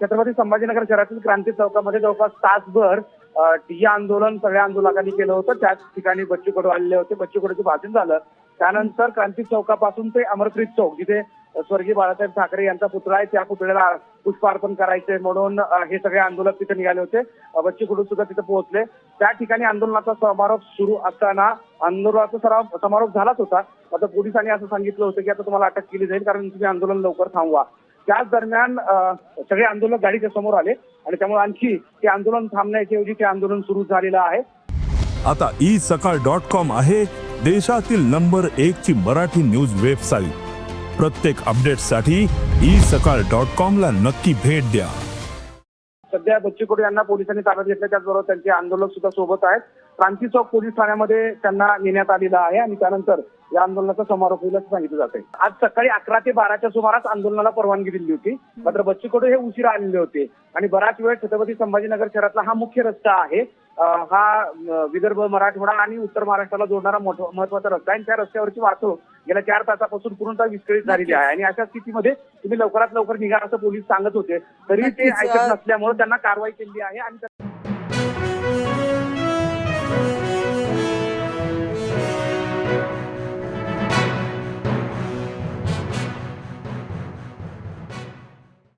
छत्रपती संभाजीनगर शहरातील क्रांती चौकामध्ये जवळपास तासभर ठिय्या आंदोलन सगळ्या आंदोलकांनी केलं होतं. त्याच ठिकाणी बच्चू कडू आलेले होते. बच्चू कडूचं भाषण झालं. त्यानंतर क्रांती चौकापासून ते अमरप्रीत चौक जिथे स्वर्गीय बाळासाहेब ठाकरे यांचा पुतळा आहे त्या पुतळ्याला पुष्पार्पण करायचे म्हणून हे सगळे आंदोलक तिथे निघाले होते. अ, बच्चू कडू सुद्धा तिथे पोहोचले. त्या ठिकाणी आंदोलनाचा समारोप सुरू असताना आंदोलनाचा सराव समारोप झालाच होता. आता पोलिसांनी असं सांगितलं होतं की आता तुम्हाला अटक केली जाईल कारण तुम्ही आंदोलन लवकर थांबवा. त्याच दरम्यान सगळे आंदोलक गाडीच्या समोर आले आणि त्यामुळे आणखी ते आंदोलन थांबण्याच्या ऐवजी ते आंदोलन सुरू झालेलं आहे. आता ई सकाळ डॉट कॉम आहे देशातील नंबर एक ची मराठी न्यूज वेबसाईट. प्रत्येक अपडेटसाठी ई सकाळ डॉट कॉम ला नक्की भेट द्या. सध्या बच्चू यांना पोलिसांनी ताब्यात घेतलं त्याचबरोबर त्यांचे आंदोलक सुद्धा सोबत आहेत. क्रांती चौक पोलीस ठाण्यामध्ये त्यांना नेण्यात आलेलं आहे आणि त्यानंतर या आंदोलनाचा समारोप होईल असं सांगितलं जाते आज सकाळी अकरा ते बाराच्या सुमारास आंदोलनाला परवानगी दिली होती. मात्र बच्चू हे उशिरा आलेले होते आणि बराच वेळ छत्रपती संभाजीनगर शहरातला हा मुख्य रस्ता आहे. हा विदर्भ मराठवाडा आणि उत्तर महाराष्ट्राला जोडणारा मोठा महत्त्वाचा रस्ता आहे आणि त्या रस्त्यावरची वाहतूक गेल्या चार तासापासून पूर्णतः विस्कळीत झालेली आहे. आणि अशा स्थितीमध्ये तुम्ही लवकरात लवकर निघा असं पोलीस सांगत होते. तरी ते ऐकत नसल्यामुळे त्यांना कारवाई केली आहे आणि